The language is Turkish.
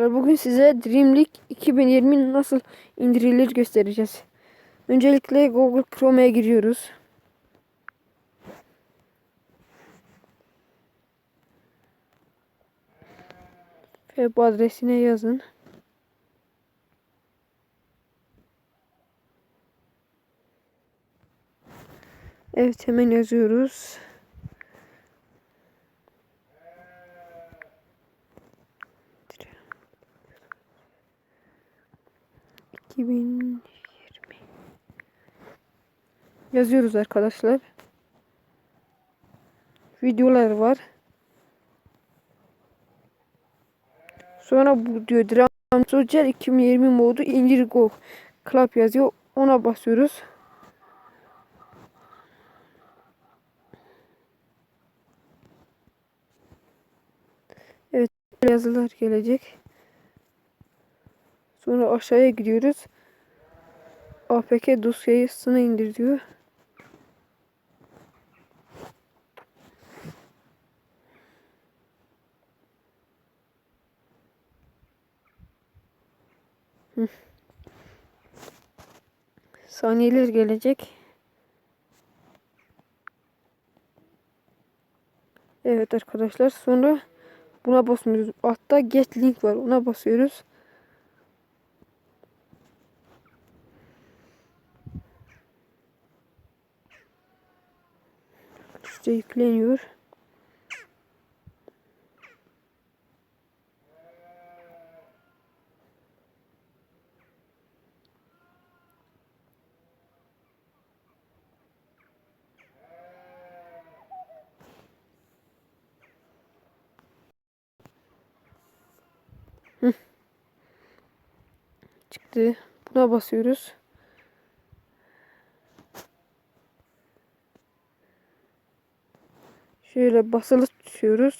Bugün size Dreamlink 2020 nasıl indirilir göstereceğiz. Öncelikle Google Chrome'ya giriyoruz. Ve bu adresine yazın. Evet hemen yazıyoruz. İki bin yirmi. Yazıyoruz arkadaşlar. Videolar var. Sonra bu diyor Dram Soldier 2020 modu indir go club yazıyor. Ona basıyoruz. Evet yazılar gelecek. Sonra aşağıya gidiyoruz. APK dosyasını indir diyor. Saniyeler gelecek. Evet arkadaşlar sonra buna basmıyoruz. Altta get link var. Ona basıyoruz. İşte yükleniyor. Çıktı. Buna basıyoruz. Şöyle basılı tutuyoruz.